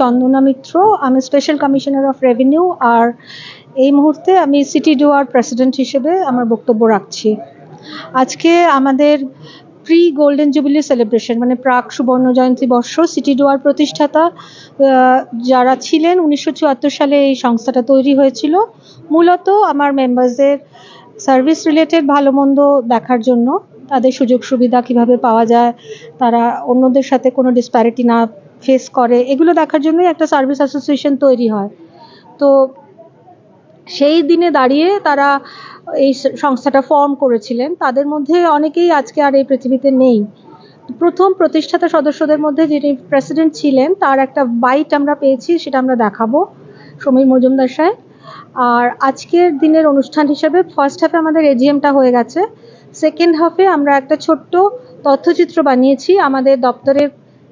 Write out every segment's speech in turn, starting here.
চন্দনা মিত্র, আমি special commissioner of revenue আর এই মুহূর্তে আমি সিটি ডুয়ার প্রেসিডেন্ট হিসেবে আমার বক্তব্য রাখছি। আজকে আমাদের প্রি গোল্ডেন জুবিলি সেলিব্রেশন মানে প্রাক সুবর্ণ জয়ন্তী বর্ষ সিটি ডুয়ার প্রতিষ্ঠাতা যারা ছিলেন উনিশশো চুয়াত্তর সালে এই সংস্থাটা তৈরি হয়েছিল, মূলত আমার মেম্বারসদের সার্ভিস রিলেটেড ভালো মন্দ দেখার জন্য, তাদের সুযোগ সুবিধা কীভাবে পাওয়া যায়, তারা অন্যদের সাথে কোনো ডিসপ্যারিটি না ফেস করে, এগুলো দেখার জন্যই একটা সার্ভিস অ্যাসোসিয়েশন তৈরি হয়। তো সেই দিনে দাঁড়িয়ে তারা এই সংস্থাটা ফর্ম করেছিলেন। তাদের মধ্যে অনেকেই আজকে আর এই পৃথিবীতে নেই। প্রথম প্রতিষ্ঠাতা সদস্যদের মধ্যে যিনি প্রেসিডেন্ট ছিলেন, তার একটা বাইট আমরা পেয়েছি, সেটা আমরা দেখাবো। সমীর মজুমদার সাহেব। আর আজকের দিনের অনুষ্ঠান হিসেবে ফার্স্ট হাফে আমাদের এজিএমটা হয়ে গেছে। সেকেন্ড হাফে আমরা একটা ছোট্ট তথ্যচিত্র বানিয়েছি। আমাদের দপ্তরের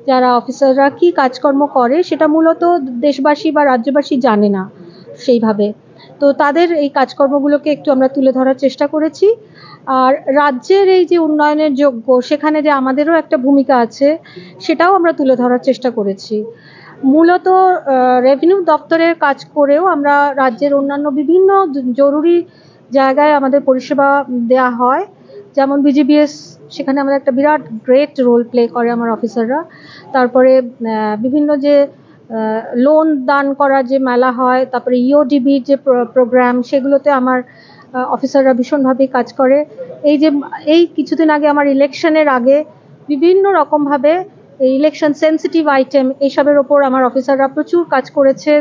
যারা অফিসাররা কি কাজকর্ম করে সেটা মূলত দেশবাসী বা রাজ্যবাসী জানে না সেইভাবে। তো তাদের এই কাজকর্মগুলোকে একটু আমরা তুলে ধরার চেষ্টা করেছি। আর রাজ্যের এই যে উন্নয়নের যোগ্য, সেখানে যে আমাদেরও একটা ভূমিকা আছে, সেটাও আমরা তুলে ধরার চেষ্টা করেছি। মূলত রেভিনিউ দপ্তরের কাজ করেও আমরা রাজ্যের অন্যান্য বিভিন্ন জরুরি জায়গায় আমাদের পরিষেবা দেয়া হয়। যেমন বিজিবিএস সেখানে আমাদের একটা বিরাট গ্রেট রোল প্লে করে আমার অফিসাররা তারপরে বিভিন্ন যে লোন দান করার যে মেলা হয়, তারপরে ইওডিবি যে প্রোগ্রাম সেগুলোতে আমার অফিসাররা ভীষণভাবে কাজ করে। এই যে, এই কিছুদিন আগে আমার ইলেকশনের আগে বিভিন্ন রকমভাবে ইলেকশন সেন্সিটিভ আইটেম এইসবের ওপর আমার অফিসাররা প্রচুর কাজ করেছে।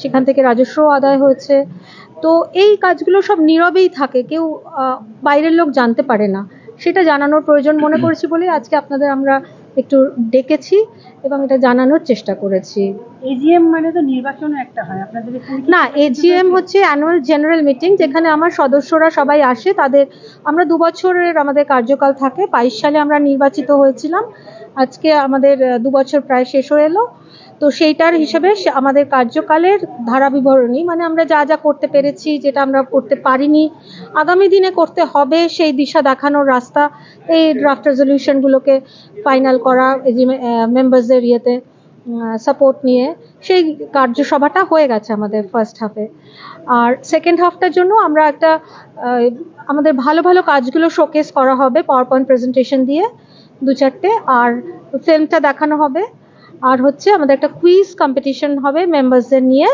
সেখান থেকে রাজস্ব আদায় হয়েছে। তো এই কাজগুলো সব নীরবেই থাকে। কেউ বাইরের লোক জানতে পারে না। সেটা জানানোর প্রয়োজন মনে করেছি বলেই আজকে আপনাদের আমরা একটু ডেকেছি এবং এটা জানানোর চেষ্টা করেছি। এজিএম মানে তো নির্বাচন একটা হয় আপনাদের না এজিএম হচ্ছে অ্যানুয়াল জেনারেল মিটিং যেখানে আমার সদস্যরা সবাই আসে তাদের আমরা দু বছরের আমাদের কার্যকাল থাকে বাইশ সালে আমরা নির্বাচিত হয়েছিলাম আজকে আমাদের দু বছর প্রায় শেষ হয়ে এলো। তো সেইটার হিসেবে আমাদের কার্যকালের ধারা বিবরণী মানে আমরা যা যা করতে পেরেছি, যেটা আমরা করতে পারিনি, আগামী দিনে করতে হবে সেই দিশা দেখানোর রাস্তা, এই ড্রাফট রেজলিউশনগুলোকে ফাইনাল করা মেম্বার্সদের ইয়েতে সাপোর্ট নিয়ে, সেই কার্যসভাটা হয়ে গেছে আমাদের ফার্স্ট হাফে আর সেকেন্ড হাফটার জন্য আমরা একটা আমাদের ভালো ভালো কাজগুলো শোকেস করা হবে পাওয়ার পয়েন্ট প্রেজেন্টেশন দিয়ে, দু চারটে, আর ফিল্মটা দেখানো হবে। আর হচ্ছে আমাদের একটা কুইজ কম্পিটিশন হবে মেম্বারসদের নিয়ে।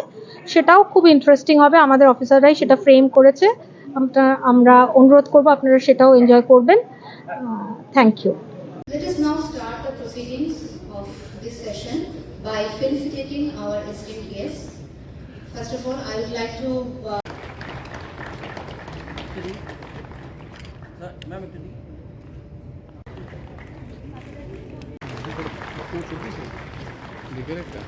সেটাও খুব ইন্টারেস্টিং হবে। আমাদের অফিসাররাই সেটা ফ্রেম করেছে। আমরা আমরা অনুরোধ করব আপনারা সেটাও এনজয় করবেন। Thank you Let us now start the proceedings of this session by felicitating our esteemed guests. First of all, I would like to uh, ma'am একটু